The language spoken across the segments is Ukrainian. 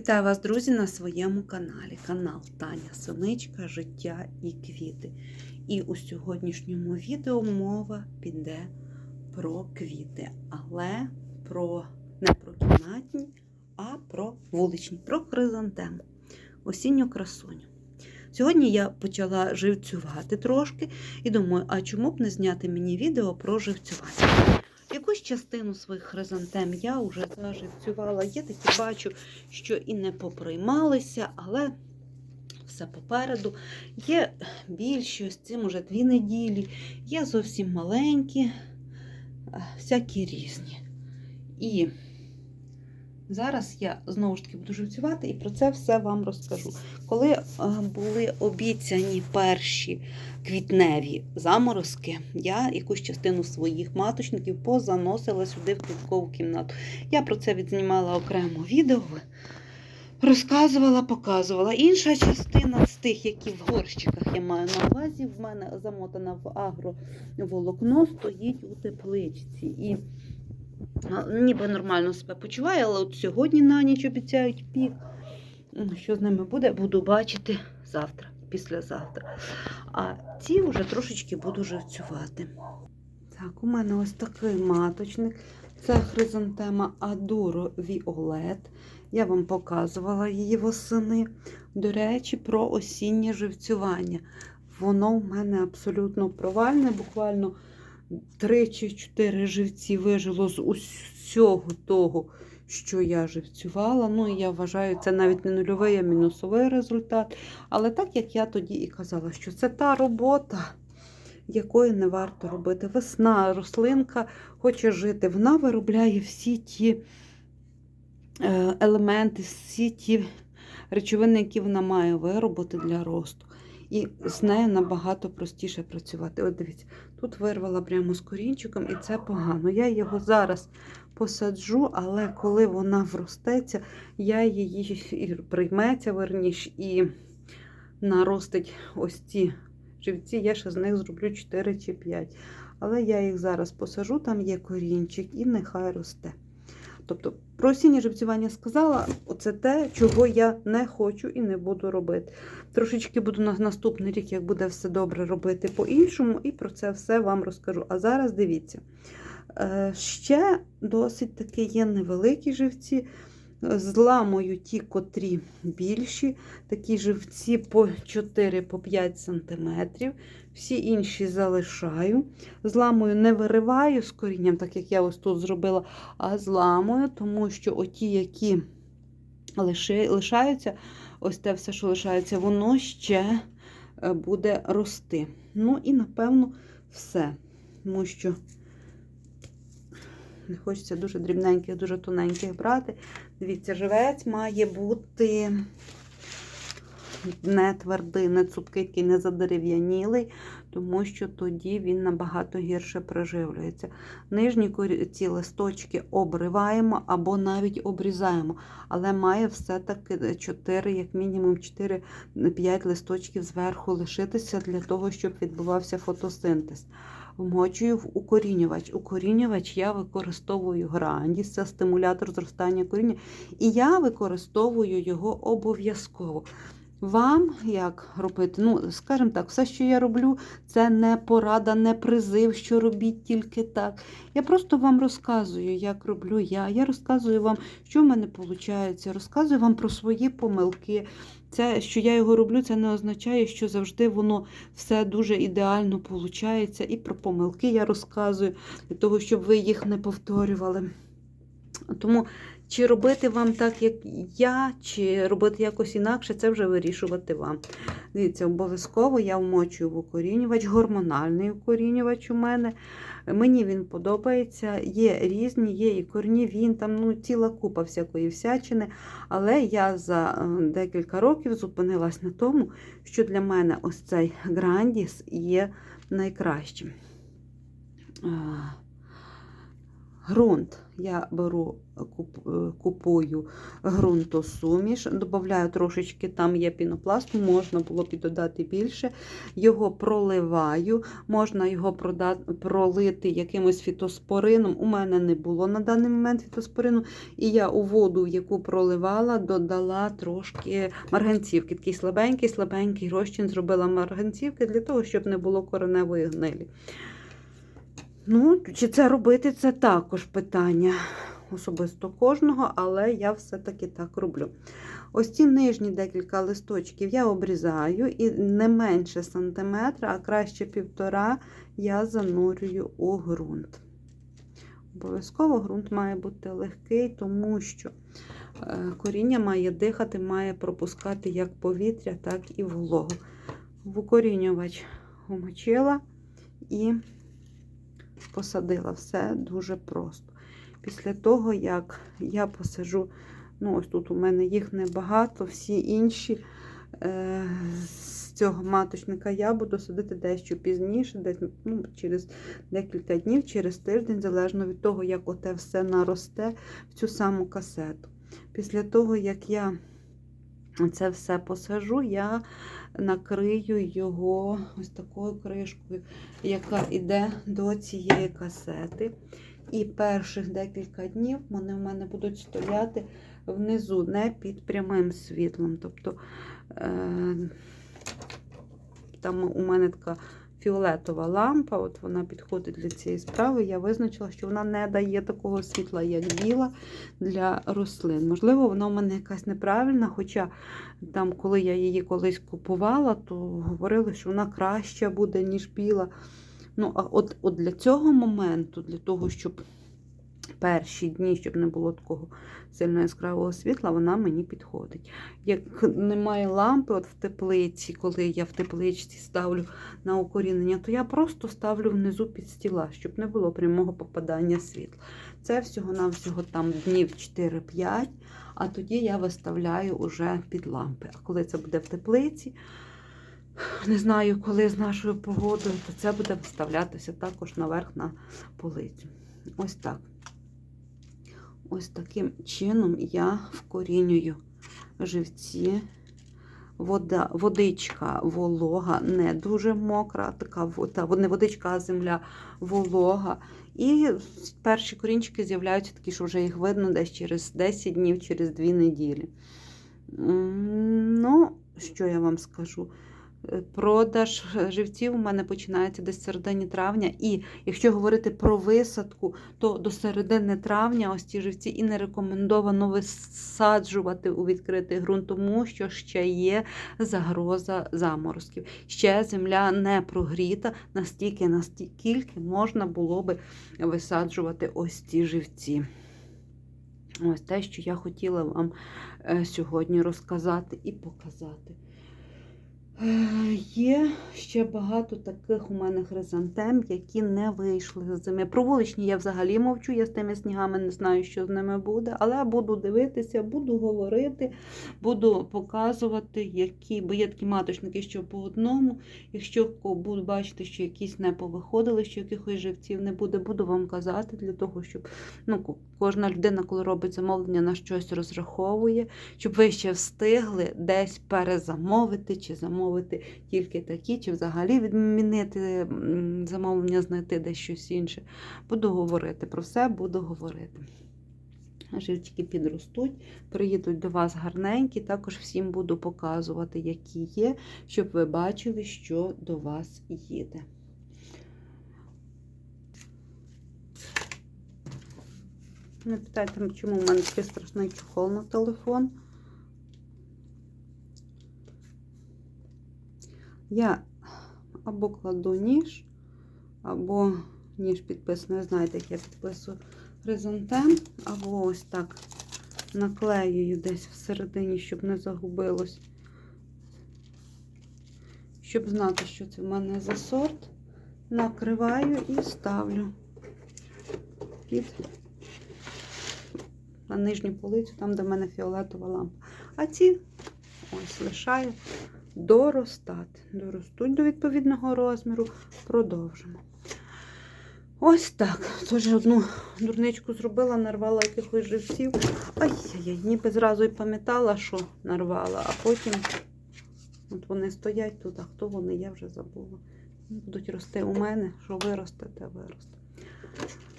Вітаю вас, друзі, на своєму каналі. Канал Таня Соничка, Життя і квіти. І у сьогоднішньому відео мова піде про квіти, але про не про кімнатні, а про вуличні, про хризантему, осінню красуню. Сьогодні я почала живцювати трошки і думаю, а чому б не зняти мені відео про живцювання? Частину своїх хризантем я вже заживцювала. Є такі, бачу, що і не поприймалися, але все попереду. Є більші, ось цим уже дві неділі, є зовсім маленькі, всякі різні. І зараз я знову ж таки буду живцювати і про це все вам розкажу. Коли е, були обіцяні перші квітневі заморозки, я якусь частину своїх маточників позаносила сюди в квіткову кімнату. Я про це відзнімала окремо відео, розказувала, показувала. Інша частина з тих, які в горщиках я маю на увазі, в мене замотана в агроволокно, стоїть у тепличці. І ніби нормально себе почуває, але от сьогодні на ніч обіцяють пік. Що з ними буде, буду бачити завтра, післязавтра. А ці вже трошечки буду живцювати. Так, у мене ось такий маточник. Це хризантема Адуро Віолет. Я вам показувала її восени. До речі, про осіннє живцювання. Воно в мене абсолютно провальне. Буквально 3 чи 4 живці вижило з усього того, що я живцювала. Ну, і я вважаю, це навіть не нульовий, а мінусовий результат. Але так як я тоді і казала, що це та робота, якої не варто робити. Весна, рослинка хоче жити, вона виробляє всі ті е, елементи, всі ті речовини, які вона має виробити для росту. І з нею набагато простіше працювати. От дивіться, тут вирвала прямо з корінчиком, і це погано. Я його зараз посаджу, але коли вона вростеться, я її і прийметься, верніш, і наростить ось ці живці. Я ще з них зроблю 4 чи 5. Але я їх зараз посажу, там є корінчик, і нехай росте. Тобто, про осіннє живцювання сказала, оце те, чого я не хочу і не буду робити. Трошечки буду на наступний рік, як буде все добре робити по-іншому, і про це все вам розкажу. А зараз дивіться. Е, Ще досить таки є невеликі живці. Зламую ті, котрі більші, такі живці по 4-5 см. Всі інші залишаю. Зламую, не вириваю з корінням, так як я ось тут зробила, а зламую, тому що оті, які лишаються, ось те все, що лишається, воно ще е, буде рости. Ну і, напевно, все. Тому що не хочеться дуже дрібненьких, дуже тоненьких брати. Дивіться, живець має бути не твердий, не цупкий, не задерев'янілий, тому що тоді він набагато гірше приживлюється. Нижні ці листочки обриваємо або навіть обрізаємо, але має все-таки 4, як мінімум 4-5 листочків зверху лишитися для того, щоб відбувався фотосинтез. Вмочую в укорінювач. Укорінювач я використовую грандіс, це стимулятор зростання коріння, і я використовую його обов'язково. Вам як робити? Ну, скажімо так, все, що я роблю, це не порада, не призив, що робіть тільки так. Я просто вам розказую, як роблю я. Я розказую вам, що в мене виходить, розказую вам про свої помилки. Це, що я його роблю, це не означає, що завжди воно все дуже ідеально виходить. І про помилки я розказую, для того, щоб ви їх не повторювали. Тому чи робити вам так, як я, чи робити якось інакше, це вже вирішувати вам. Дивіться, обов'язково я вмочую в укорінювач, гормональний укорінювач у мене. Мені він подобається. Є різні, є і корнівін, там ну, ціла купа всякої всячини. Але я за декілька років зупинилась на тому, що для мене ось цей грандіс є найкращим. Грунт я беру, куп- е, купую ґрунтосуміш, додаю трошечки, там є пінопласту, можна було б додати більше. Його проливаю, можна його прода- пролити якимось фітоспорином. У мене не було на даний момент фітоспорину. І я у воду, яку проливала, додала трошки марганцівки. Такий слабенький, слабенький розчин зробила марганцівки для того, щоб не було кореневої гнилі. Ну, чи це робити, це також питання особисто кожного, але я все-таки так роблю. Ось ці нижні декілька листочків я обрізаю і не менше сантиметра, а краще півтора я занурюю у ґрунт. Обов'язково ґрунт має бути легкий, тому що е, коріння має дихати, має пропускати як повітря, так і вологу. В укорінювач умочила і посадила все дуже просто. Після того, як я посажу, ну ось тут у мене їх небагато, всі інші е, з цього маточника я буду садити дещо пізніше, десь ну, через декілька днів, через тиждень, залежно від того, як оте все наросте в цю саму касету. Після того, як я це все посажу, я накрию його ось такою кришкою, яка йде до цієї касети. І перших декілька днів вони в мене будуть стояти внизу, не під прямим світлом. Тобто е, там у мене така фіолетова лампа, от вона підходить для цієї справи. Я визначила, що вона не дає такого світла, як біла для рослин. Можливо, вона у мене якась неправильна, хоча там, коли я її колись купувала, то говорили, що вона краща буде, ніж біла. Ну, а от, от для цього моменту, для того, щоб перші дні, щоб не було такого сильно яскравого світла, вона мені підходить. Як немає лампи от в теплиці, коли я в тепличці ставлю на укорінення, то я просто ставлю внизу під стіла, щоб не було прямого попадання світла. Це всього-навсього там днів 4-5, а тоді я виставляю уже під лампи. А коли це буде в теплиці, не знаю, коли з нашою погодою, то це буде виставлятися також наверх на полицю. Ось так. Ось таким чином я вкорінюю живці. Вода, водичка волога, не дуже мокра, така та, не водичка, а земля волога. І перші корінчики з'являються такі, що вже їх видно десь через 10 днів, через 2 неділі. Ну, що я вам скажу? Продаж живців у мене починається десь середині травня. І якщо говорити про висадку, то до середини травня ось ці живці і не рекомендовано висаджувати у відкритий ґрунт, тому що ще є загроза заморозків. Ще земля не прогріта настільки, настільки можна було би висаджувати ось ці живці. Ось те, що я хотіла вам сьогодні розказати і показати. Є ще багато таких у мене хризантем, які не вийшли з зими. Про вуличні я взагалі мовчу, я з тими снігами не знаю, що з ними буде, але буду дивитися, буду говорити, буду показувати, які, бо є такі маточники, що по одному. Якщо буду бачити, що якісь не повиходили, що якихось живців не буде, буду вам казати для того, щоб ну, кожна людина, коли робить замовлення, на щось розраховує, щоб ви ще встигли десь перезамовити чи замовити замовити тільки такі, чи взагалі відмінити замовлення, знайти десь щось інше. Буду говорити про все, буду говорити. Живчики підростуть, приїдуть до вас гарненькі, також всім буду показувати, які є, щоб ви бачили, що до вас їде. Не питайте, чому в мене такий страшний чохол на телефон. Я або кладу ніж, або ніж підписаний, знаєте, як я підписую хризантем, або ось так наклеюю десь всередині, щоб не загубилось. Щоб знати, що це в мене за сорт, накриваю і ставлю під на нижню полицю, там, де в мене фіолетова лампа. А ці ось лишаю доростати. Доростуть до відповідного розміру, продовжимо. Ось так. Тож одну дурничку зробила, нарвала якихось живців. Ай-яй-яй, ніби зразу і пам'ятала, що нарвала, а потім от вони стоять тут, а хто вони, я вже забула. Будуть рости у мене, що виросте, те виросте.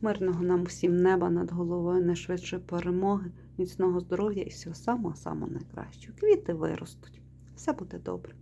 Мирного нам всім неба над головою, найшвидшої перемоги, міцного здоров'я і всього самого самого найкращого. Квіти виростуть. Все буде добре.